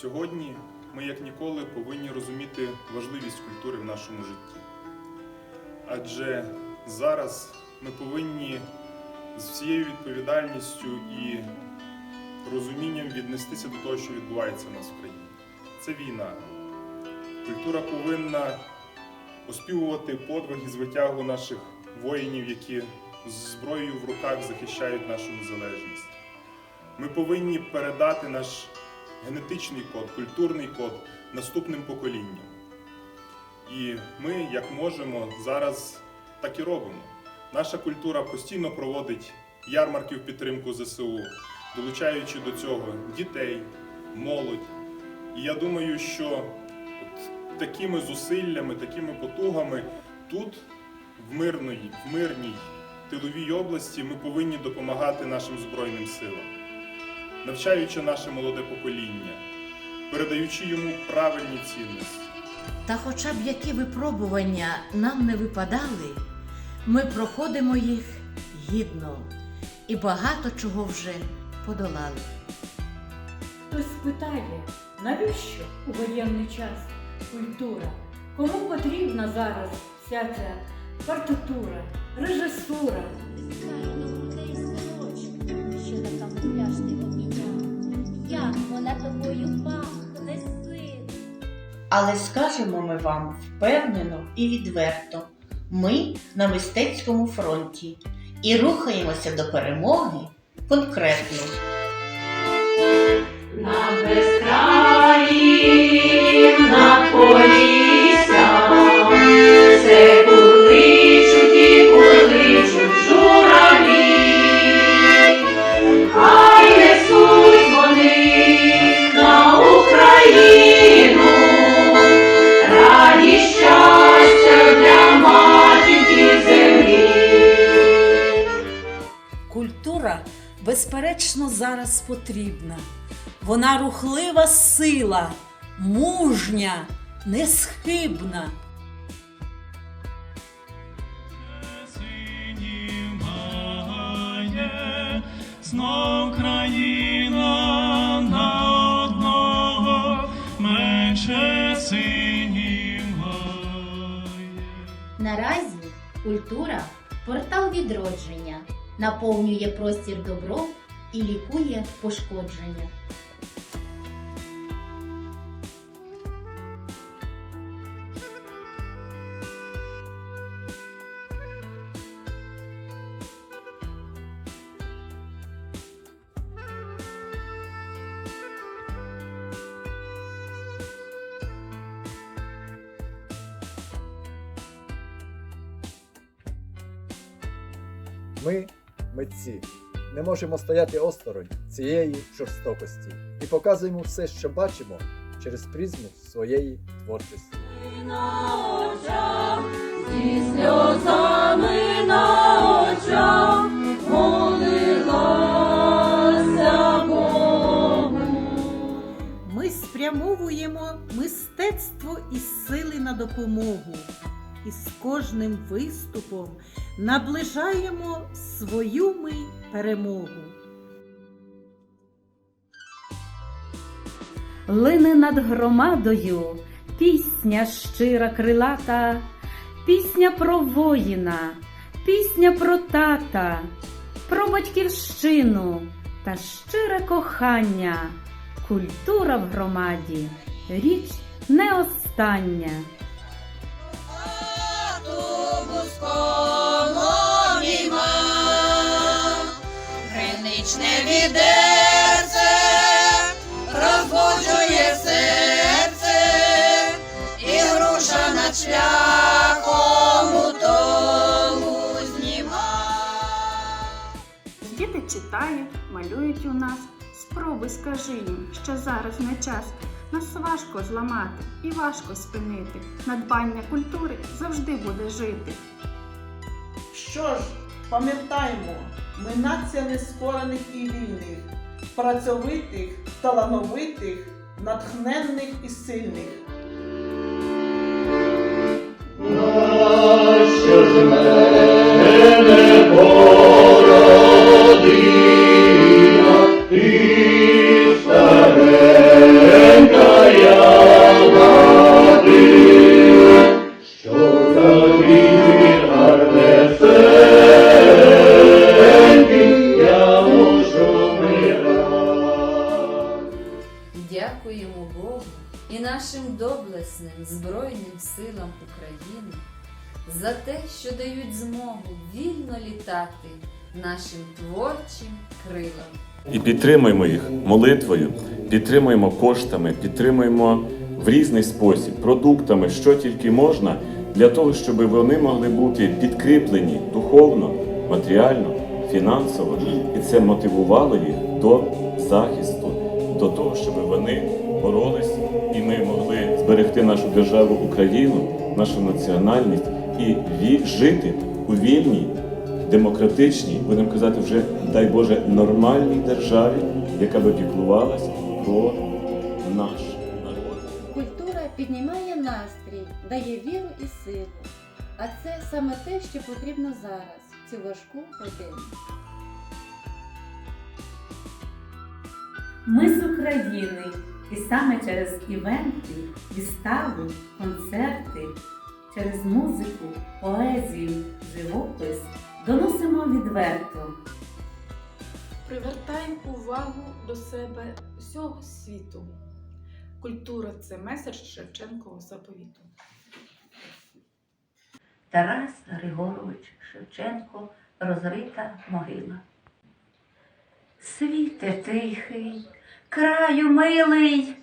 Сьогодні ми як ніколи повинні розуміти важливість культури в нашому житті. Адже зараз ми повинні з всією відповідальністю і розумінням віднестися до того, що відбувається в нас в країні. Це війна. Культура повинна оспівувати подвиг і звитягу наших воїнів, які з зброєю в руках захищають нашу незалежність. Ми повинні передати наш генетичний код, культурний код наступним поколінням. І ми, як можемо, зараз так і робимо. Наша культура постійно проводить ярмарки в підтримку ЗСУ, долучаючи до цього дітей, молодь. І я думаю, що от такими зусиллями, такими потугами тут, в мирній, в мирній тиловій області, ми повинні допомагати нашим Збройним силам, навчаючи наше молоде покоління, передаючи йому правильні цінності. Та хоча б які випробування нам не випадали, ми проходимо їх гідно і багато чого вже подолали. Хтось спитає, навіщо у воєнний час культура? Кому потрібна зараз вся ця партитура, режисура? Крайно цей сорочку, що на камуфляж ти обміняв. Як вона тобою пахне, син. Але скажемо ми вам впевнено і відверто: ми на мистецькому фронті і рухаємося до перемоги конкретно. Безперечно, зараз потрібна. Вона рухлива сила, мужня, несхибна. Знов країна на одного менше синімає. Наразі культура портал відродження, наповнює простір добром і лікує пошкодження. Ми, митці, не можемо стояти осторонь цієї жорстокості і показуємо все, що бачимо через призму своєї творчості. на очах, зі сльозами на очах молилася Богу. Ми спрямовуємо мистецтво і сили на допомогу. І з кожним виступом наближаємо свою ми перемогу. Лине над громадою пісня щира крилата, пісня про воїна, пісня про тата, про батьківщину та щире кохання. Культура в громаді річ не остання. Гриничне відерце розбуджує серце, і груша над шляхом у тому зніма. Діти читають, малюють у нас. Спробуй скажи їм, що зараз не час. Нас важко зламати і важко спинити. Надбання культури завжди буде жити. Що ж, пам'ятаймо, ми нація нескорених і вільних, працьовитих, талановитих, натхненних і сильних. Наша ж силам України за те, що дають змогу вільно літати нашим творчим крилам. І підтримуємо їх молитвою, підтримуємо коштами, підтримуємо в різний спосіб, продуктами, що тільки можна, для того, щоб вони могли бути підкріплені духовно, матеріально, фінансово, і це мотивувало їх до захисту, до того, щоб вони боролись, і ми могли зберегти нашу державу Україну, нашу національність і ві- жити у вільній демократичній, будемо казати, вже дай Боже, нормальній державі, яка би піклувалась про наш народ. Культура піднімає настрій, дає віру і силу. А це саме те, що потрібно зараз, в цю важку годину. Ми з України, і саме через івенти, вистави, концерти, через музику, поезію, живопис доносимо відверто. Привертаємо увагу до себе всього світу. Культура це меседж Шевченкового заповіту. Тарас Григорович Шевченко розрита могила. Світе тихий, краю милий,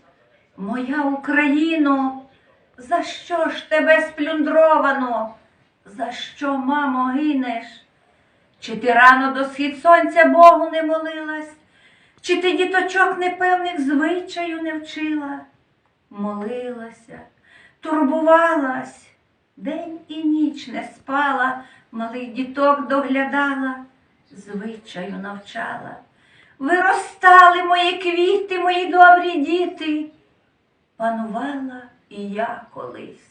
моя Україно, за що ж тебе сплюндровано? За що, мамо, гинеш? Чи ти рано до схід сонця Богу не молилась? Чи ти діточок непевних звичаю не вчила? Молилася, турбувалась, день і ніч не спала, малих діток доглядала, звичаю навчала. Виростали мої квіти, мої добрі діти. Панувала і я колись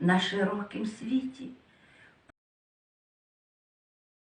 на широкім світі.